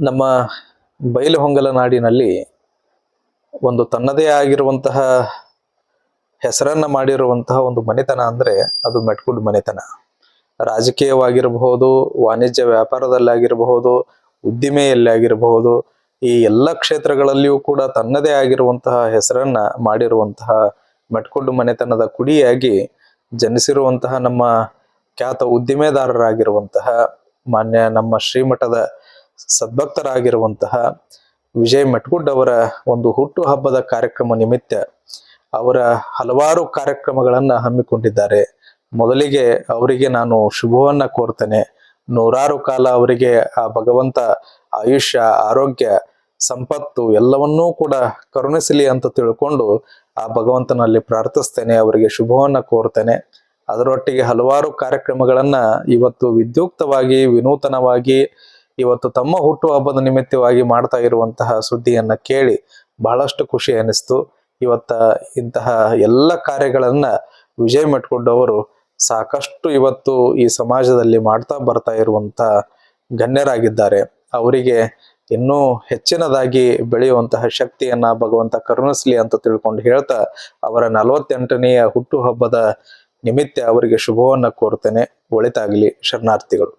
ನಮ್ಮ ಬಯಲು ಹೊಂಗಲ ನಾಡಿನಲ್ಲಿ ಒಂದು ತನ್ನದೇ ಆಗಿರುವಂತಹ ಹೆಸರನ್ನು ಮಾಡಿರುವಂತಹ ಒಂದು ಮನೆತನ ಅಂದರೆ ಅದು ಮೆಟ್ಕುಡ್ ಮನೆತನ. ರಾಜಕೀಯವಾಗಿರಬಹುದು, ವಾಣಿಜ್ಯ ವ್ಯಾಪಾರದಲ್ಲಾಗಿರಬಹುದು ಉದ್ದಿಮೆಯಲ್ಲಿ ಆಗಿರಬಹುದು ಈ ಎಲ್ಲ ಕ್ಷೇತ್ರಗಳಲ್ಲಿಯೂ ಕೂಡ ತನ್ನದೇ ಆಗಿರುವಂತಹ ಹೆಸರನ್ನ ಮಾಡಿರುವಂತಹ ಮೆಟ್ಕೊಂಡು ಮನೆತನದ ಕುಡಿಯಾಗಿ ಜನಿಸಿರುವಂತಹ ನಮ್ಮ ಖ್ಯಾತ ಉದ್ದಿಮೆದಾರರಾಗಿರುವಂತಹ ಮಾನ್ಯ ನಮ್ಮ ಶ್ರೀಮಠದ ಸದ್ಭಕ್ತರಾಗಿರುವಂತಹ ವಿಜಯ್ ಮೆಟ್ಗುಡ್ ಅವರ ಒಂದು ಹುಟ್ಟು ಹಬ್ಬದ ಕಾರ್ಯಕ್ರಮ ನಿಮಿತ್ತ ಅವರ ಹಲವಾರು ಕಾರ್ಯಕ್ರಮಗಳನ್ನ ಹಮ್ಮಿಕೊಂಡಿದ್ದಾರೆ. ಮೊದಲಿಗೆ ಅವರಿಗೆ ನಾನು ಶುಭವನ್ನ ಕೋರ್ತೇನೆ. ನೂರಾರು ಕಾಲ ಅವರಿಗೆ ಆ ಭಗವಂತ ಆಯುಷ್ಯ, ಆರೋಗ್ಯ, ಸಂಪತ್ತು ಎಲ್ಲವನ್ನೂ ಕೂಡ ಕರುಣಿಸಲಿ ಅಂತ ತಿಳ್ಕೊಂಡು ಆ ಭಗವಂತನಲ್ಲಿ ಪ್ರಾರ್ಥಿಸ್ತೇನೆ, ಅವರಿಗೆ ಶುಭವನ್ನ ಕೋರ್ತೇನೆ. ಅದರೊಟ್ಟಿಗೆ ಹಲವಾರು ಕಾರ್ಯಕ್ರಮಗಳನ್ನ ಇವತ್ತು ವಿದ್ಯುಕ್ತವಾಗಿ, ವಿನೂತನವಾಗಿ ಇವತ್ತು ತಮ್ಮ ಹುಟ್ಟುಹಬ್ಬದ ನಿಮಿತ್ತವಾಗಿ ಮಾಡ್ತಾ ಇರುವಂತಹ ಸುದ್ದಿಯನ್ನ ಕೇಳಿ ಬಹಳಷ್ಟು ಖುಷಿ ಅನಿಸ್ತು ಇವತ್ತ ಇಂತಹ ಎಲ್ಲ ಕಾರ್ಯಗಳನ್ನ ವಿಜಯ್ ಮೆಟ್ಕೊಂಡವರು ಸಾಕಷ್ಟು ಇವತ್ತು ಈ ಸಮಾಜದಲ್ಲಿ ಮಾಡ್ತಾ ಬರ್ತಾ ಇರುವಂತ ಗಣ್ಯರಾಗಿದ್ದಾರೆ. ಅವರಿಗೆ ಇನ್ನೂ ಹೆಚ್ಚಿನದಾಗಿ ಬೆಳೆಯುವಂತಹ ಶಕ್ತಿಯನ್ನ ಭಗವಂತ ಕರುಣಿಸ್ಲಿ ಅಂತ ತಿಳ್ಕೊಂಡು ಹೇಳ್ತಾ ಅವರ ನಲವತ್ತೆಂಟನೆಯ ಹುಟ್ಟುಹಬ್ಬದ ನಿಮಿತ್ತ ಅವರಿಗೆ ಶುಭವನ್ನ ಕೋರ್ತೇನೆ. ಒಳಿತಾಗಲಿ ಶರಣಾರ್ಥಿಗಳು.